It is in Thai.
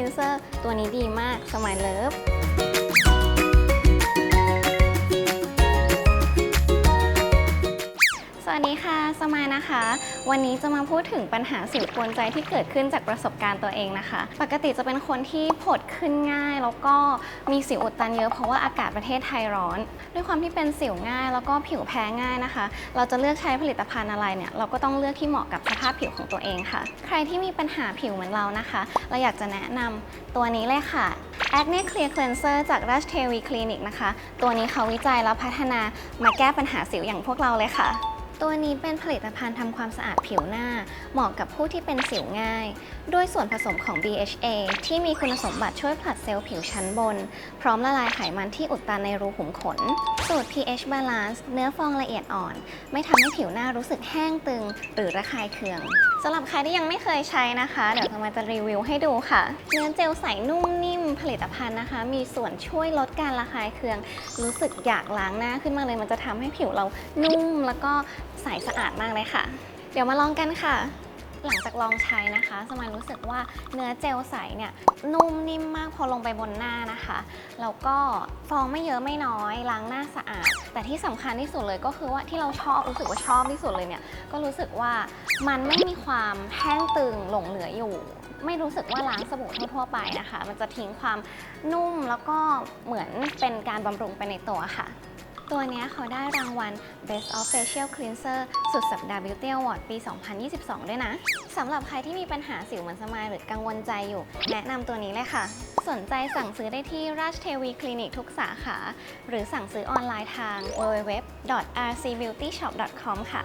Cleanser ตัวนี้ดีมากสมัยเลิฟ วัสดีค่ะ สมายนะคะ วันนี้จะมาพูดถึงปัญหาสิวกวนใจที่เกิดขึ้นจากประสบการณ์ตัวเองนะคะ ปกติจะเป็นคนที่ผดขึ้นง่าย แล้วก็มีสิวอุดตันเยอะเพราะว่าอากาศประเทศไทยร้อน ด้วยความที่เป็นสิวง่าย แล้วก็ผิวแพ้ง่ายนะคะ เราจะเลือกใช้ผลิตภัณฑ์อะไรเนี่ยเราก็ต้องเลือกที่เหมาะกับสภาพผิวของตัวเองค่ะ ใครที่มีปัญหาผิวเหมือนเรานะคะ เราอยากจะแนะนำตัวนี้เลยค่ะ Acne Clear Cleanser จากราชเทวีคลินิกนะคะ ตัวนี้เขาวิจัยแล้วพัฒนามาแก้ปัญหาสิวอย่างพวกเราเลยค่ะ ตัวนี้เป็นผลิตภัณฑ์ทำความสะอาดผิวหน้า เหมาะกับผู้ที่เป็นสิวง่าย ด้วยส่วนผสมของ BHA ที่มีคุณสมบัติช่วยผลัดเซลล์ผิวชั้นบน พร้อมละลายไขมันที่อุดตันในรูขุมขน สูตร pH balance เนื้อฟองละเอียดอ่อน ไม่ทำให้ผิวหน้ารู้สึกแห้งตึง หรือระคายเคืองสำหรับใครที่ยังไม่เคยใช้นะคะ เดี๋ยวจะมาจะรีวิวให้ดูค่ะ เนื้อเจลใสนุ่มนิ่มผลิตภัณฑ์นะคะ มีส่วนช่วยลดการระคายเคือง รู้สึกอยากล้างหน้าขึ้นมาเลย มันจะทำให้ผิวเรานุ่มแล้วก็ใสสะอาดมากเลยค่ะ เดี๋ยวมาลองกันค่ะ หลังจากลองใช้นะคะ สมายรู้สึกว่าเนื้อเจลใสเนี่ยนุ่มนิ่มมากพอลงไปบนหน้านะคะ แล้วก็ฟองไม่เยอะไม่น้อย ล้างหน้าสะอาด แต่ที่สำคัญที่สุดเลยก็คือว่าที่เราชอบรู้สึกว่าชอบที่สุดเลยเนี่ย ก็รู้สึกว่ามันไม่มีความแห้งตึงหลงเหลืออยู่ ไม่รู้สึกว่าล้างสบู่ทั่วๆไปนะคะ มันจะทิ้งความนุ่มแล้วก็เหมือนเป็นการบำรุงไปในตัวค่ะ ตัวนี้เขาได้รางวัล Best of Facial Cleanser สุดสัปดาห์ Beauty Award ปี 2022 ด้วยนะ สำหรับใครที่มีปัญหาสิวเหมือนสมายหรือกังวลใจอยู่ แนะนำตัวนี้เลยค่ะ สนใจสั่งซื้อได้ที่ราชเทวีคลินิกทุกสาขา หรือสั่งซื้อออนไลน์ทาง www.rcbeautyshop.com ค่ะ